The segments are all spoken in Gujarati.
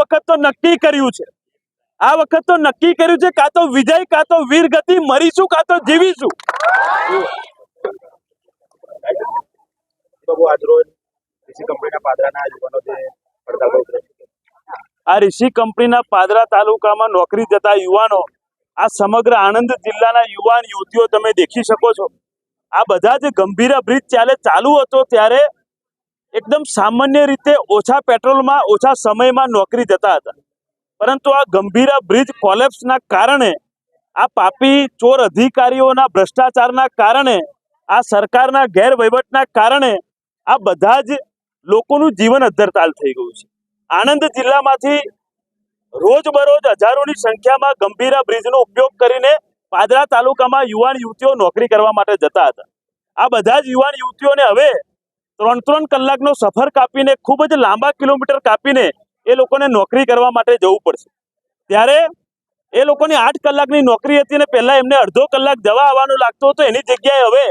વખત તો નક્કી કર્યું છે. આ વખત તો નક્કી કર્યું છે કાં વિજય, કાં તો વીર ગતિ, મરીશું કાં જીવીશું? આ ઋષિ કંપનીના પાદરા તાલુકામાં નોકરી જતા યુવાનો, આ સમગ્ર આણંદ જિલ્લાના યુવાન યુવતીઓ તમે દેખી શકો છો. આ બધા જ ગંભીરા બ્રિજ ચાલે ચાલુ હતો ત્યારે એકદમ સામાન્ય રીતે ઓછા પેટ્રોલમાં, ઓછા સમયમાં નોકરી જતા હતા. પરંતુ આ ગંભીરા બ્રિજ કોલેપ્સના કારણે, આ પાપી ચોર અધિકારીઓના ભ્રષ્ટાચારના કારણે, આ સરકારના ગેરવહીવટના કારણે, આ બધા જ લોકોનું જીવન અદ્ધરતાલ થઈ ગયું છે. આણંદ જિલ્લામાંથી રોજબરોજ હજારોની સંખ્યામાં ગંભીરા બ્રિજનો ઉપયોગ કરીને પાદરા તાલુકામાં યુવાન યુવતીઓ નોકરી કરવા માટે જતા હતા. આ બધા જ યુવાન યુવતીઓને હવે ત્રણ ત્રણ કલાકનો સફર કાપીને, ખૂબ જ લાંબા કિલોમીટર કાપીને એ લોકોને નોકરી કરવા માટે જવું પડશે. ત્યારે એ લોકોની આઠ કલાકની નોકરી હતી અને પહેલાં એમને અડધો કલાક જવા આવવાનું લાગતું હતું. એની જગ્યાએ હવે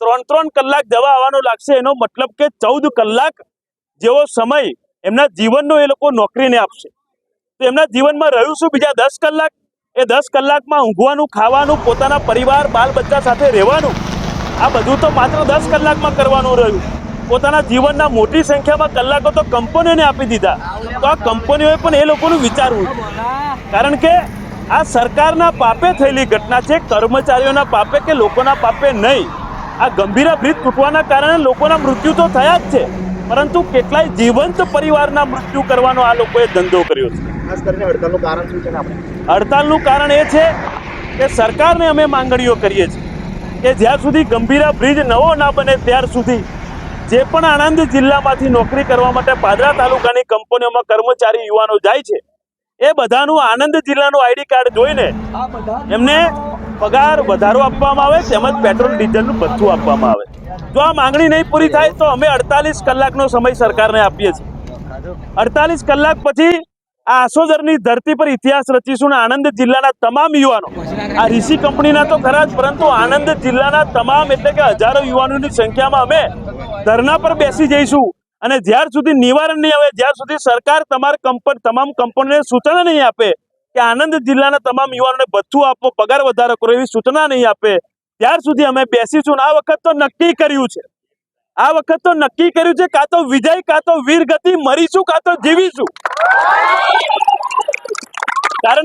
ત્રણ ત્રણ કલાક જવા આવવાનું લાગશે. એનો મતલબ કે ચૌદ કલાક જેવો સમય એમના જીવનનો એ લોકો નોકરીને આપશે. તો એમના જીવનમાં રહ્યું શું? બીજા દસ કલાક? એ દસ કલાકમાં ઊંઘવાનું, ખાવાનું, પોતાના પરિવાર બાલ બચ્ચા સાથે રહેવાનું, આ બધું તો માત્ર દસ કલાકમાં કરવાનું રહ્યું. પોતાના જીવનના મોટી સંખ્યામાં કલાકો તો કંપનીઓને આપી દીધા. તો આ કંપનીઓએ પણ એ લોકોનું વિચારવું કારણ કે આ સરકારના પાપે થયેલી ઘટના છે કર્મચારીઓના પાપે કે લોકોના પાપે નહીં. આ ગંભીર બ્રિજ તૂટવાના કારણે લોકોના મૃત્યુ તો થયા જ છે. પરંતુ કેટલાય જીવંત પરિવારના મૃત્યુ કરવાનો આ લોકોએ ધંધો કર્યો છે. ખાસ કરીને હડતાલનું કારણ શું છે આપણે? હડતાલનું કારણ એ છે કે સરકારને અમે માંગણીઓ કરીએ છીએ કે જ્યાં સુધી ગંભીરા બ્રિજ નવો ના બને ત્યાર સુધી જે પણ આણંદ જિલ્લામાંથી નોકરી કરવા માટે પાદરા તાલુકાની કંપનીઓમાં કર્મચારી યુવાનો જાય છે, એ બધાનું આણંદ જિલ્લાનું આઈડી કાર્ડ જોઈને એમને પગાર વધારો આપવામાં આવે, તેમજ પેટ્રોલ, ડીઝલનું બધું આપવામાં આવે. જો આ માંગણી નહીં પૂરી થાય તો અમે અડતાલીસ કલાકનો સમય સરકારને આપીએ છીએ. અડતાલીસ કલાક પછી આ આસોદરની ધરતી પર ઇતિહાસ રચીશું અને આણંદ જિલ્લાના તમામ યુવાનો. આ ઋષિ કંપનીના તો ખરા જ, પરંતુ આણંદ જિલ્લાના તમામ એટલે કે હજારો યુવાનોની સંખ્યામાં અમે ધરણા પર બેસી જઈશું. અને જ્યાર સુધી નિવારણ નહીં આવે, જ્યાર સુધી સરકાર તમારા કંપન તમામ કંપનીને સૂચના નહીં આપે, કે આનંદ જિલ્લાના તમામ યુવાનોને ભથ્થું આપો પગાર વધારો કરો એવી સૂચના નહીં આપે, ત્યાર સુધી અમે બેસીશું આ વખત તો નક્કી કર્યું છે. આ વખત તો નક્કી કર્યું છે, કાં તો વિજય, કાં તો વીર ગતિ મરીશું, કાં તો જીવીશું. કારણ